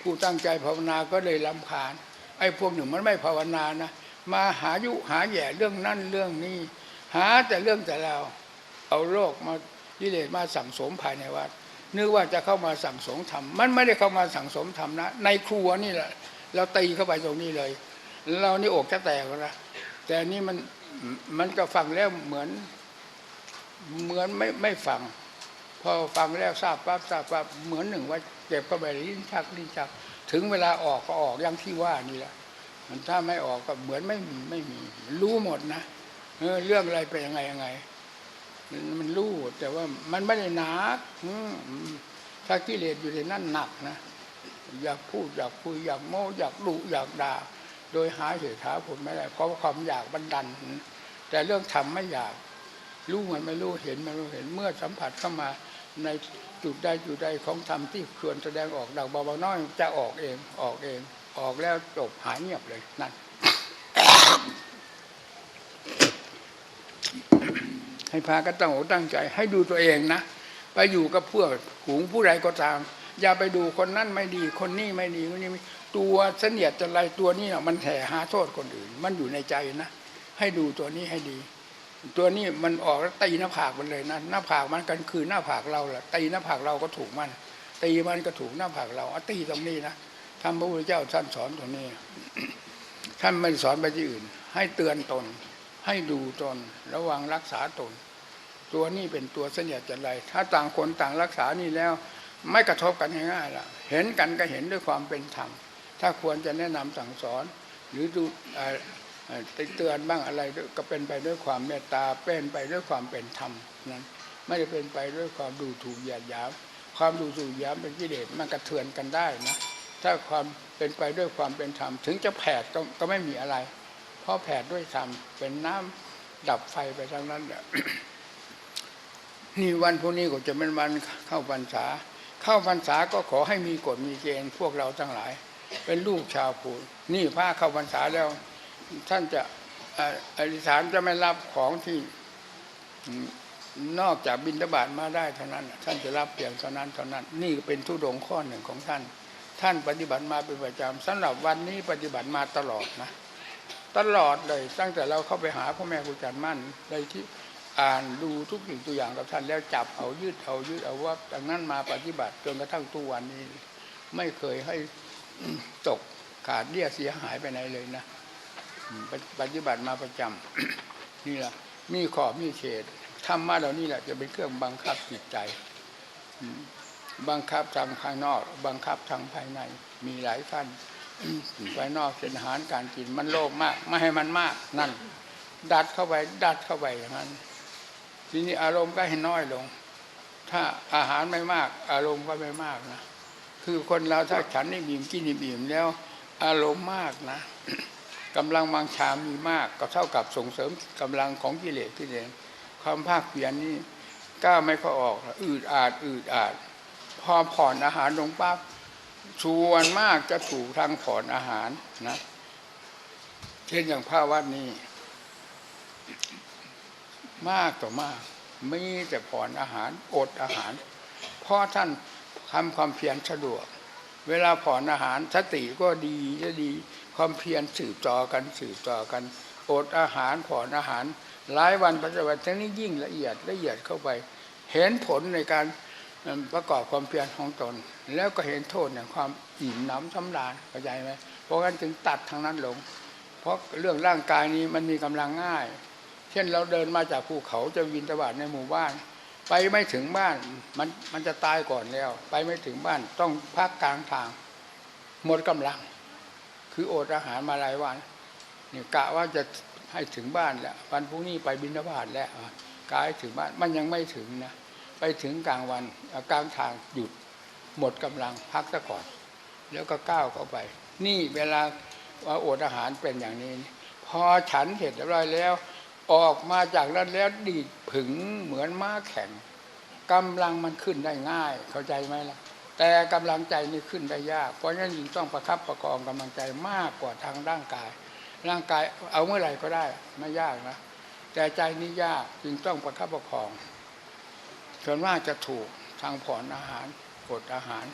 ผู้ตั้งใจภาวนาก็เลยลำคาญไอ้พวกหนึ่งมันไม่ภาวนานะมาหายุหาแย่เรื่องนั่นเรื่องนี้ หาแต่เรื่องแต่เราเอาโลกมากิเลสมาสั่งสมภายในวัดนึกว่าจะเข้ามาสั่งสมธรรมมันไม่ได้เข้ามาสั่งสมธรรมนะ ในครัวนี่แหละเราตีเข้าไปตรงนี้เลย เรานี่อกจะแตกนะแต่นี่มันมันก็ฟังแล้วเหมือนเหมือนไม่ไม่ฟัง พอฟังแล้วทราบปั๊บทราบปั๊บเหมือนหนึ่งว่าเก็บเข้าไปลิ้นชักลิ้นชัก ถึงเวลาออกก็ออกอย่างที่ว่านี่แหละมันถ้าไม่ออกก็เหมือนไม่มีไม่มี รู้หมดนะเออเรื่องอะไรเป็นยังไงยังไงมันมันรู้แต่ว่ามันไม่ได้หนักถ้ากิเลสอยู่ในนั้นหนักนะอยากพูดอยากคุยอยากโม้อยากดุอยากด่าโดยหาเหตุหาผลไม่ได้เพราะความอยากบันดัน แต่เรื่องทำไม่อยาก รู้มันไม่รู้เห็นมันไม่เห็นเมื่อสัมผัสเข้ามา ในจุดใดจุดใดของธรรมที่ควรแสดงออกดังเบาๆน้อยจะออกเองออกเองออกแล้วจบหายเงียบเลยนั่นให้พากันตั้งอกตั้งใจ ให้ดูตัวเองนะไปอยู่กับเพวกหูงผู้ใดก็ตาม อย่าไปดูคนนั้นไม่ดีคนนี้ไม่ดีคนนี้ตัวเสนียดจะไรตัวนี้น่ะมันแห่หาโทษคนอื่น มันอยู่ในใจนะ ให้ดูตัวนี้ให้ดี ตัวนี้มันออกตีหน้าผากมันเลยนะหน้าผากมันกันคือหน้าผากเราแหละตีหน้าผากเราก็ถูกมันตีมันก็ถูกหน้าผากเราอตีตรงนี้นะทำพระพุทธเจ้าท่านสอนตรงนี้ ท่านไม่สอนไปที่อื่น ให้เตือนตน ให้ดูตน ระวังรักษาตน ตัวนี้เป็นตัวเสียดจันไรถ้าต่างคนต่างรักษานี่แล้ว ไม่กระทบกันง่ายๆล่ะ เห็นกันก็เห็นด้วยความเป็นธรรมถ้าควรจะแนะนำสั่งสอน หรือดู เอ่อเตือนบ้างอะไรก็เป็นไปด้วยความเมตตาเป็นไปด้วยความเป็นธรรมนั้นไม่ได้เป็นไปด้วยความดูถูกเหยียดหยามความดูถูกหยียดเป็นกิเลสมันกระเทือนกันได้นะถ้าความเป็นไปด้วยความเป็นธรรมถึงจะแผดก็ก็ไม่มีอะไร เพราะแผดด้วยธรรมเป็นน้ำดับไฟไปทั้งนั้นแหละนี่วันพวกนี้ก็จะเป็นวันเข้าพรรษา เข้าพรรษาก็ขอให้มีกฎมีเกณฑ์พวกเราทั้งหลาย เป็นลูกชาวพุทธนี่พระเข้าพรรษาแล้ว ท่านจะอธิษฐานจะไม่รับของที่นอกจากบิณฑบาตมาได้เท่านั้น ท่านจะรับเพียงเท่านั้นเท่านั้น นี่เป็นทุดงข้อหนึ่งของท่าน ท่านปฏิบัติมาเป็นประจำสำหรับวันนี้ปฏิบัติมาตลอดนะ ตลอดเลยตั้งแต่เราเข้าไปหาพ่อแม่ครูอาจารย์มั่นในที่อ่านดูทุกสิ่งตัวอย่างกับท่านแล้วจับเอายืดเอายืดเอาว่าจากนั้นมาปฏิบัติจนกระทั่งทุกวันนี้ ไม่เคยให้ตกขาดเลี่ยเสียหายไปไหนเลยนะ ปฏิปฏิบัติมาประจำนี่แหละมีขอบมีเขตธรรมะเหล่านี้แหละจะเป็นเครื่องบังคับจิตใจอืมบังคับทางภายนอก บังคับทางภายใน มีหลายขั้นภายนอกเป็นอาหารการกินมันโลภมาก ไม่ให้มันมากนั่น ดัดเข้าไปดัดเข้าไปอย่างนั้น ทีนี้อารมณ์ก็ให้น้อยลง ถ้าอาหารไม่มาก อารมณ์ก็ไม่มากนะคือคนเราถ้าฉันนี่บีมกินนี่บีมแล้ว อารมณ์มากนะ กำลังบางชามีมากก็เท่ากับส่งเสริมกำลังของกิเลสที่เองความภาคเพียรนี่ก้าวไม่ค่อยออก อืดอาดอืดอาด พอผ่อนอาหารลงปั๊บส่วนมากจะถูกทางผ่อนอาหารนะ เช่นอย่างภาวัดนี้ มากต่อมากมีแต่ผ่อนอาหารอดอาหารเพราะท่านทำความเพียรสะดวก เวลาผ่อนอาหารสติก็ดีจะดีความเพียรสืบต่อกันสืบต่อกันอดอาหารผ่อนอาหารหลายวันปฏิบัติทั้งนี้ยิ่งละเอียดละเอียดเข้าไป เห็นผลในการประกอบความเพียรของตน แล้วก็เห็นโทษในความอิ่มหน้ำสำราญเข้าใจไหมเพราะงั้นจึงตัดทางนั้นลง เพราะเรื่องร่างกายนี้มันมีกำลังง่าย เช่นเราเดินมาจากภูเขาจะวินตบาตในหมู่บ้าน ไปไม่ถึงบ้านมันมันจะตายก่อนแล้ว ไปไม่ถึงบ้านต้องพักกลางทาง หมดกำลัง คืออดอาหารมาหลายวันเนี่ยกะว่าจะให้ถึงบ้านแล้ววันพรุ่งนี้ไปบินบาตแล้วกะให้ถึงบ้านมันยังไม่ถึงนะไปถึงกลางวันกลางทางหยุด หมดกำลังพักซะก่อน แล้วก็ก้าวเข้าไป นี่เวลาว่าอดอาหารเป็นอย่างนี้ พอฉันเสร็จเรียบร้อยแล้ว ออกมาจากนั้นแล้วดีดผึงเหมือนม้าแข่ง กำลังมันขึ้นได้ง่าย เข้าใจไหมล่ะ แต่กำลังใจนี่ขึ้นได้ยาก เพราะฉะนั้นจึงต้องประคับประคองกำลังใจมากกว่าทางร่างกาย ร่างกายเอาเมื่อไหร่ก็ได้ไม่ยากนะแต่ใจนี่ยากจึงต้องประคับประคองส่วนมากจะถูกทางผ่อนอาหารกดอาหาร